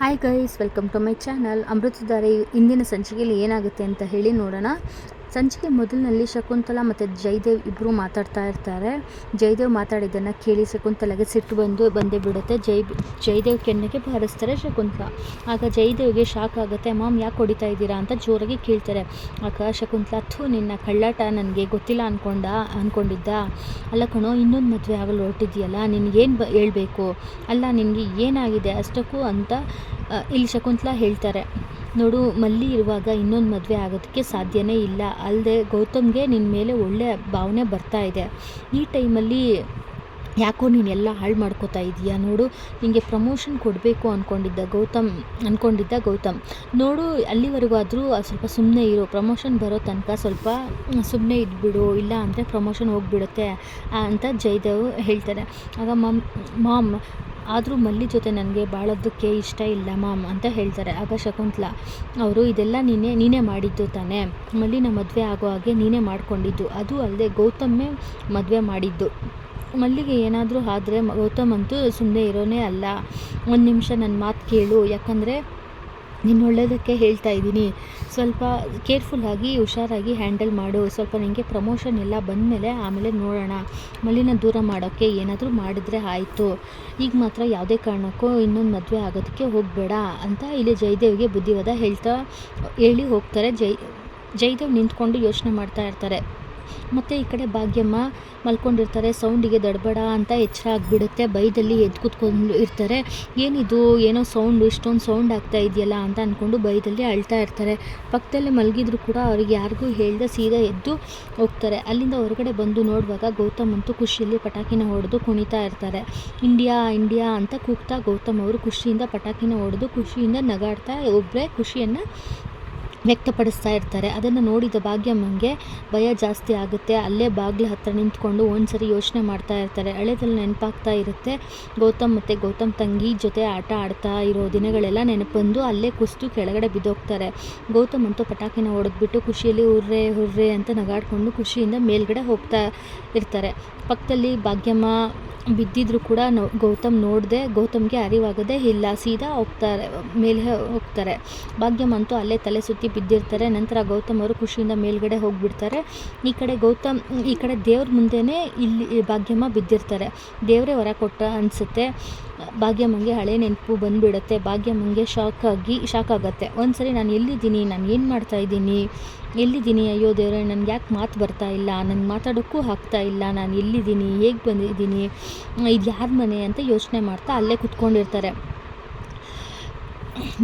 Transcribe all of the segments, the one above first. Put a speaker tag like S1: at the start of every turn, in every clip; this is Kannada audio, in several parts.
S1: Hi guys welcome to my channel Amruthadhaare ಇಂದಿನ ಸಂಚಿಕೆಯಲ್ಲಿ ಏನಾಗುತ್ತೆ ಅಂತ ಹೇಳಿ ನೋಡೋಣ. ಸಂಚಿಕೆ ಮೊದಲಿನಲ್ಲಿ ಶಕುಂತಲಾ ಮತ್ತು ಜಯದೇವ್ ಇಬ್ಬರು ಮಾತಾಡ್ತಾ ಇರ್ತಾರೆ. ಜಯದೇವ್ ಮಾತಾಡಿದ್ದನ್ನು ಕೇಳಿ ಶಕುಂತಲಾಗೆ ಸಿಟ್ಟು ಬಂದು, ಬಂದೇ ಬಿಡುತ್ತೆ. ಜೈ ಜಯದೇವ್ ಕೆನ್ನೆಗೆ ಬಾರಿಸ್ತಾರೆ ಶಕುಂತಲ. ಆಗ ಜಯದೇವ್ಗೆ ಶಾಕ್ ಆಗುತ್ತೆ. ಮಾಮ್, ಯಾಕೆ ಹೊಡಿತಾ ಇದ್ದೀರಾ? ಅಂತ ಜೋರಾಗಿ ಕೇಳ್ತಾರೆ. ಆಗ ಶಕುಂತಲ, ಥೂ, ನಿನ್ನ ಕಳ್ಳಾಟ ನನಗೆ ಗೊತ್ತಿಲ್ಲ ಅಂದ್ಕೊಂಡ ಅಂದ್ಕೊಂಡಿದ್ದ ಅಲ್ಲ ಕಣೋ, ಇನ್ನೊಂದು ಮದುವೆ ಆಗಲು ಹೊರಟಿದ್ಯಲ್ಲ ನಿನಗೇನು ಬ, ಹೇಳಬೇಕು? ಅಲ್ಲ, ನಿನಗೆ ಏನಾಗಿದೆ ಅಷ್ಟಕ್ಕೂ ಅಂತ ಇಲ್ಲಿ ಶಕುಂತಲಾ ಹೇಳ್ತಾರೆ. ನೋಡು, ಮಲ್ಲಿ ಇರುವಾಗ ಇನ್ನೊಂದು ಮದುವೆ ಆಗೋದಕ್ಕೆ ಸಾಧ್ಯನೇ ಇಲ್ಲ. ಅಲ್ಲದೆ ಗೌತಮ್ಗೆ ನಿನ್ನ ಮೇಲೆ ಒಳ್ಳೆಯ ಭಾವನೆ ಬರ್ತಾ ಇದೆ. ಈ ಟೈಮಲ್ಲಿ ಯಾಕೋ ನೀನೆಲ್ಲ ಹಾಳು ಮಾಡ್ಕೋತಾ ಇದೀಯಾ? ನೋಡು ನಿಮಗೆ ಪ್ರಮೋಷನ್ ಕೊಡಬೇಕು ಅಂದ್ಕೊಂಡಿದ್ದ ಗೌತಮ್ ಅಂದ್ಕೊಂಡಿದ್ದ ಗೌತಮ್. ನೋಡು, ಅಲ್ಲಿವರೆಗೂ ಆದರೂ ಸ್ವಲ್ಪ ಸುಮ್ಮನೆ ಇರು. ಪ್ರಮೋಷನ್ ಬರೋ ತನಕ ಸ್ವಲ್ಪ ಸುಮ್ಮನೆ ಇದ್ಬಿಡು. ಇಲ್ಲ ಅಂದರೆ ಪ್ರಮೋಷನ್ ಹೋಗಿಬಿಡುತ್ತೆ ಅಂತ ಜಯದೇವ್ ಹೇಳ್ತಾರೆ ಆಗ ಮಮ್, ಮಾಮ್ ಆದರೂ ಮಲ್ಲಿ ಜೊತೆ ನನಗೆ ಬಾಳೋದಕ್ಕೆ ಇಷ್ಟ ಇಲ್ಲ, ಮಾಮ್, ಅಂತ ಹೇಳ್ತಾರೆ. ಆಗ ಶಕುಂತಲಾ, ಅವರು ಇದೆಲ್ಲ ನೀನೇ ನೀನೇ ಮಾಡಿದ್ದು ತಾನೇ. ಮಲ್ಲಿನ ಮದುವೆ ಆಗೋ ಹಾಗೆ ನೀನೇ ಮಾಡಿಕೊಂಡಿದ್ದು. ಅದು ಅಲ್ಲದೆ ಗೌತಮ್ಮೇ ಮದುವೆ ಮಾಡಿದ್ದು. ಮಲ್ಲಿಗೆ ಏನಾದರೂ ಆದರೆ ಗೌತಮ್ ಅಂತೂ ಸುಮ್ಮನೆ ಇರೋನೇ ಅಲ್ಲ. ಒಂದು ನಿಮಿಷ ನನ್ನ ಮಾತು ಕೇಳು. ಯಾಕಂದರೆ ನಿನ್ನ ಒಳ್ಳೆಯದಕ್ಕೆ ಹೇಳ್ತಾ ಇದ್ದೀನಿ. ಸ್ವಲ್ಪ ಕೇರ್ಫುಲ್ಲಾಗಿ ಹುಷಾರಾಗಿ ಹ್ಯಾಂಡಲ್ ಮಾಡು. ಸ್ವಲ್ಪ ನಿನಗೆ ಪ್ರಮೋಷನ್ ಎಲ್ಲ ಬಂದಮೇಲೆ ಆಮೇಲೆ ನೋಡೋಣ. ಮಲಿನ ದೂರ ಮಾಡೋಕ್ಕೆ ಏನಾದರೂ ಮಾಡಿದ್ರೆ ಆಯಿತು. ಈಗ ಮಾತ್ರ ಯಾವುದೇ ಕಾರಣಕ್ಕೂ ಇನ್ನೊಂದು ಮದುವೆ ಆಗೋದಕ್ಕೆ ಹೋಗಬೇಡ ಅಂತ ಇಲ್ಲಿ ಜಯದೇವ್ಗೆ ಬುದ್ಧಿವಾದ ಹೇಳ್ತಾ ಹೇಳಿ ಹೋಗ್ತಾರೆ. ಜೈ ಜಯದೇವ್ ನಿಂತ್ಕೊಂಡು ಯೋಚನೆ ಮಾಡ್ತಾ ಇರ್ತಾರೆ. ಮತ್ತು ಈ ಕಡೆ ಭಾಗ್ಯಮ್ಮ ಮಲ್ಕೊಂಡಿರ್ತಾರೆ ಸೌಂಡಿಗೆ ದಡಬಡ ಅಂತ ಎಚ್ಚರ ಆಗಿಬಿಡುತ್ತೆ, ಬೈದಲ್ಲಿ ಎದ್ದು ಕೂತ್ಕೊಂಡು ಇರ್ತಾರೆ. ಏನಿದು, ಏನೋ ಸೌಂಡು ಇಷ್ಟೊಂದು ಸೌಂಡ್ ಆಗ್ತಾ ಇದೆಯಲ್ಲ ಅಂತ ಅಂದ್ಕೊಂಡು ಬೈದಲ್ಲಿ ಅಳ್ತಾ ಇರ್ತಾರೆ. ಪಕ್ಕದಲ್ಲೇ ಮಲಗಿದ್ರು ಕೂಡ ಅವ್ರಿಗೆ ಯಾರಿಗೂ ಹೇಳ್ದೆ ಸೀದಾ ಎದ್ದು ಹೋಗ್ತಾರೆ. ಅಲ್ಲಿಂದ ಹೊರಗಡೆ ಬಂದು ನೋಡುವಾಗ ಗೌತಮ್ ಅಂತೂ ಖುಷಿಯಲ್ಲಿ ಪಟಾಕಿನ ಹೊಡೆದು ಕುಣಿತಾ ಇರ್ತಾರೆ. ಇಂಡಿಯಾ ಇಂಡಿಯಾ ಅಂತ ಕೂಗ್ತಾ ಗೌತಮ್ ಅವರು ಖುಷಿಯಿಂದ ಪಟಾಕಿನ ಹೊಡೆದು ಖುಷಿಯಿಂದ ನಗಾಡ್ತಾ ಒಬ್ಬರೇ ಖುಷಿಯನ್ನು ವ್ಯಕ್ತಪಡಿಸ್ತಾ ಇರ್ತಾರೆ. ಅದನ್ನು ನೋಡಿದ ಭಾಗ್ಯಮ್ಮಂಗೆ ಭಯ ಜಾಸ್ತಿ ಆಗುತ್ತೆ. ಅಲ್ಲೇ ಬಾಗಿಲ ಹತ್ತಿರ ನಿಂತ್ಕೊಂಡು ಒಂದ್ಸರಿ ಯೋಚನೆ ಮಾಡ್ತಾ ಇರ್ತಾರೆ. ಹಳೆದಲ್ಲಿ ನೆನಪಾಗ್ತಾ ಇರುತ್ತೆ. ಗೌತಮ್ ಮತ್ತು ಗೌತಮ್ ತಂಗಿ ಜೊತೆ ಆಟ ಆಡ್ತಾ ಇರೋ ದಿನಗಳೆಲ್ಲ ನೆನಪು ಬಂದು ಅಲ್ಲೇ ಕುಸಿದು ಕೆಳಗಡೆ ಬಿದ್ದೋಗ್ತಾರೆ. ಗೌತಮ್ ಅಂತೂ ಪಟಾಕಿನ ಹೊಡೆದ್ಬಿಟ್ಟು ಖುಷಿಯಲ್ಲಿ ಹುರ್ರೆ ಹುರ್ರೆ ಅಂತ ನಗಾಡ್ಕೊಂಡು ಖುಷಿಯಿಂದ ಮೇಲ್ಗಡೆ ಹೋಗ್ತಾ ಇರ್ತಾರೆ. ಪಕ್ಕದಲ್ಲಿ ಭಾಗ್ಯಮ್ಮ ಬಿದ್ದಿದ್ರು ಕೂಡ ನೋ, ಗೌತಮ್ ನೋಡದೆ ಗೌತಮ್ಗೆ ಅರಿವಾಗದೆ ಇಲ್ಲ. ಸೀದಾ ಹೋಗ್ತಾರೆ ಮೇಲೆ ಹೋಗ್ತಾರೆ. ಭಾಗ್ಯಮ್ಮ ಅಂತೂ ಅಲ್ಲೇ ತಲೆ ಸುತ್ತಿ ಬಿದ್ದಿರ್ತಾರೆ. ನಂತರ ಗೌತಮ್ ಅವರು ಖುಷಿಯಿಂದ ಮೇಲ್ಗಡೆ ಹೋಗಿಬಿಡ್ತಾರೆ. ಈ ಕಡೆ ಗೌತಮ್, ಈ ಕಡೆ ದೇವ್ರ ಮುಂದೆನೇ ಇಲ್ಲಿ ಭಾಗ್ಯಮ್ಮ ಬಿದ್ದಿರ್ತಾರೆ. ದೇವರೇ ಹೊರ ಕೊಟ್ಟ ಅನಿಸುತ್ತೆ. ಭಾಗ್ಯಮ್ಮಂಗೆ ಹಳೆ ನೆನಪು ಬಂದುಬಿಡುತ್ತೆ. ಭಾಗ್ಯಮ್ಮಂಗೆ ಶಾಕ್ ಆಗಿ ಶಾಕ್ ಆಗುತ್ತೆ. ಒಂದ್ಸರಿ ನಾನು ಎಲ್ಲಿದ್ದೀನಿ? ನಾನು ಏನು ಮಾಡ್ತಾ ಇದ್ದೀನಿ? ಎಲ್ಲಿದ್ದೀನಿ? ಅಯ್ಯೋ ದೇವರೇ, ನನಗೆ ಯಾಕೆ ಮಾತು ಬರ್ತಾ ಇಲ್ಲ? ನನಗೆ ಮಾತಾಡೋಕ್ಕೂ ಆಗ್ತಾ ಇಲ್ಲ. ನಾನು ಎಲ್ಲಿದ್ದೀನಿ? ಹೇಗೆ ಬಂದಿದ್ದೀನಿ? ಇದು ಯಾರ ಮನೆ? ಅಂತ ಯೋಚನೆ ಮಾಡ್ತಾ ಅಲ್ಲೇ ಕುತ್ಕೊಂಡಿರ್ತಾರೆ.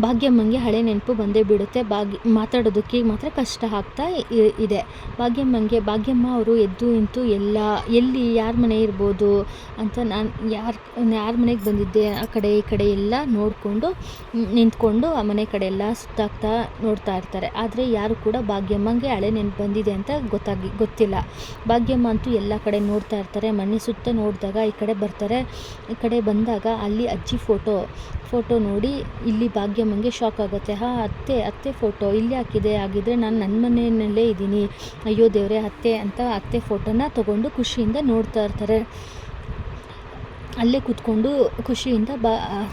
S1: ಭಾಗ್ಯಮ್ಮಂಗೆ ಹಳೆ ನೆನಪು ಬಂದೇ ಬಿಡುತ್ತೆ. ಭಾಗ್ಯ, ಮಾತಾಡೋದಕ್ಕೆ ಮಾತ್ರ ಕಷ್ಟ ಆಗ್ತಾ ಇದೆ. ಭಾಗ್ಯಮ್ಮಂಗೆ ಭಾಗ್ಯಮ್ಮ ಅವರು ಎದ್ದು ನಿಂತು ಎಲ್ಲ, ಎಲ್ಲಿ ಯಾರ ಮನೆ ಇರ್ಬೋದು ಅಂತ ನಾನು ಯಾರು, ಯಾರ ಮನೆಗೆ ಬಂದಿದ್ದೆ, ಆ ಕಡೆ, ಈ ಕಡೆ ಎಲ್ಲ ನೋಡಿಕೊಂಡು, ನಿಂತ್ಕೊಂಡು ಆ ಮನೆ ಕಡೆ ಎಲ್ಲ ಸುತ್ತಾಗ್ತಾ ನೋಡ್ತಾ ಇರ್ತಾರೆ. ಆದರೆ ಯಾರು ಕೂಡ ಭಾಗ್ಯಮ್ಮಂಗೆ ಹಳೆ ನೆನಪು ಬಂದಿದೆ ಅಂತ ಗೊತ್ತಾಗಿ, ಗೊತ್ತಿಲ್ಲ. ಭಾಗ್ಯಮ್ಮ ಅಂತೂ ಎಲ್ಲ ಕಡೆ ನೋಡ್ತಾ ಇರ್ತಾರೆ. ಮನೆ ಸುತ್ತ ನೋಡಿದಾಗ ಈ ಕಡೆ ಬರ್ತಾರೆ. ಈ ಕಡೆ ಬಂದಾಗ ಅಲ್ಲಿ ಅಜ್ಜಿ ಫೋಟೋ ಫೋಟೋ ನೋಡಿ ಇಲ್ಲಿ ಭಾಗ್ಯಮ್ಮಂಗೆ ಶಾಕ್ ಆಗುತ್ತೆ. ಹಾ, ಅತ್ತೆ ಅತ್ತೆ ಫೋಟೋ ಇಲ್ಲಿ ಹಾಕಿದೆ. ಆಗಿದ್ರೆ ನಾನು ನನ್ನ ಮನೆಯಲ್ಲೇ ಇದ್ದೀನಿ. ಅಯ್ಯೋ ದೇವರೇ, ಅತ್ತೆ ಅಂತ ಅತ್ತೆ ಫೋಟೋನ ತಗೊಂಡು ಖುಷಿಯಿಂದ ನೋಡ್ತಾ ಇರ್ತಾರೆ. ಅಲ್ಲೇ ಕೂತ್ಕೊಂಡು ಖುಷಿಯಿಂದ ಬಾ,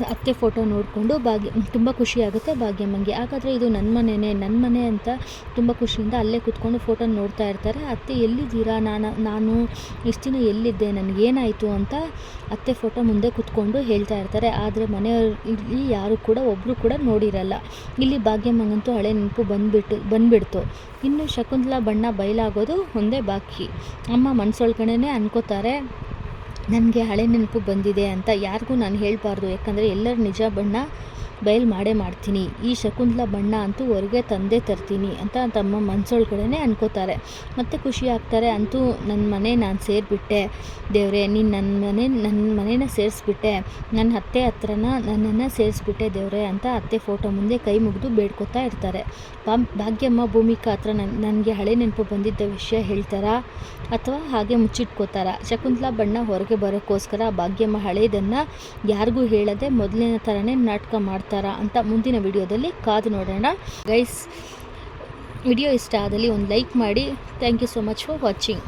S1: ಅತ್ತೆ ಫೋಟೋ ನೋಡಿಕೊಂಡು ಭಾಗ್ಯ, ತುಂಬ ಖುಷಿಯಾಗುತ್ತೆ ಭಾಗ್ಯಮ್ಮಂಗೆ. ಹಾಗಾದರೆ ಇದು ನನ್ನ ಮನೆಯೇ ನನ್ನ ಮನೆ ಅಂತ ತುಂಬ ಖುಷಿಯಿಂದ ಅಲ್ಲೇ ಕೂತ್ಕೊಂಡು ಫೋಟೋ ನೋಡ್ತಾ ಇರ್ತಾರೆ. ಅತ್ತೆ, ಎಲ್ಲಿದ್ದೀರಾ? ನಾನು ನಾನು ಇಷ್ಟು ದಿನ ಎಲ್ಲಿದ್ದೆ? ನನಗೇನಾಯಿತು ಅಂತ ಅತ್ತೆ ಫೋಟೋ ಮುಂದೆ ಕೂತ್ಕೊಂಡು ಹೇಳ್ತಾ ಇರ್ತಾರೆ. ಆದರೆ ಮನೆಯಲ್ಲಿ ಯಾರು ಕೂಡ ಒಬ್ಬರು ಕೂಡ ನೋಡಿರಲ್ಲ. ಇಲ್ಲಿ ಭಾಗ್ಯಮ್ಮಂಗಂತೂ ಹಳೆ ನೆನಪು ಬಂದುಬಿಟ್ಟು, ಬಂದುಬಿಡ್ತು. ಇನ್ನು ಶಕುಂತಲಾ ಬಣ್ಣ ಬಯಲಾಗೋದು ಒಂದೇ ಬಾಕಿ. ಅಮ್ಮ ಮನಸ್ಸೊಳ್ಗಡೆ ಅನ್ಕೋತಾರೆ. ನನಗೆ ಹಳೆ ನೆನಪು ಬಂದಿದೆ ಅಂತ ಯಾರಿಗೂ ನಾನು ಹೇಳಬಾರ್ದು. ಯಾಕಂದರೆ ಎಲ್ಲರ ನಿಜ ಬಣ್ಣ ಬಯಲು ಮಾಡೇ ಮಾಡ್ತೀನಿ. ಈ ಶಕುಂತಲ ಬಣ್ಣ ಅಂತೂ ಹೊರಗೆ ತಂದೆ ತರ್ತೀನಿ ಅಂತ ತಮ್ಮ ಮನಸ್ಸೊಳಗಡೆ ಅನ್ಕೋತಾರೆ. ಮತ್ತು ಖುಷಿ ಆಗ್ತಾರೆ. ಅಂತೂ ನನ್ನ ಮನೆ ನಾನು ಸೇರಿಬಿಟ್ಟೆ. ದೇವರೇ, ನೀನು ನನ್ನ ಮನೆ ನನ್ನ ಮನೇನ ಸೇರಿಸ್ಬಿಟ್ಟೆ. ನನ್ನ ಅತ್ತೆ ಹತ್ರನ ನನ್ನನ್ನು ಸೇರಿಸ್ಬಿಟ್ಟೆ ದೇವರೇ ಅಂತ ಅತ್ತೆ ಫೋಟೋ ಮುಂದೆ ಕೈ ಮುಗಿದು ಬೇಡ್ಕೊತಾ ಇರ್ತಾರೆ. ಬಾಮ್ ಭಾಗ್ಯಮ್ಮ ಭೂಮಿಕಾ ಹತ್ರ ನನ್ನ ನನಗೆ ಹಳೆ ನೆನಪು ಬಂದಿದ್ದ ವಿಷಯ ಹೇಳ್ತಾರಾ? ಅಥವಾ ಹಾಗೆ ಮುಚ್ಚಿಟ್ಕೋತಾರ? ಶಕುಂತಲ ಬಣ್ಣ ಹೊರಗೆ ಬರೋಕ್ಕೋಸ್ಕರ ಭಾಗ್ಯಮ್ಮ ಹಳೇದನ್ನು ಯಾರಿಗೂ ಹೇಳದೆ ಮೊದಲಿನ ಥರನೇ ನಾಟಕ ಮಾಡ್ತಾರಾ ಅಂತ ಮುಂದಿನ ವಿಡಿಯೋದಲ್ಲಿ ಕಾದು ನೋಡೋಣ. ಗೈಸ್ ವಿಡಿಯೋ ಇಷ್ಟ ಆದಲ್ಲಿ ಒಂದು ಲೈಕ್ ಮಾಡಿ. Thank you so much for watching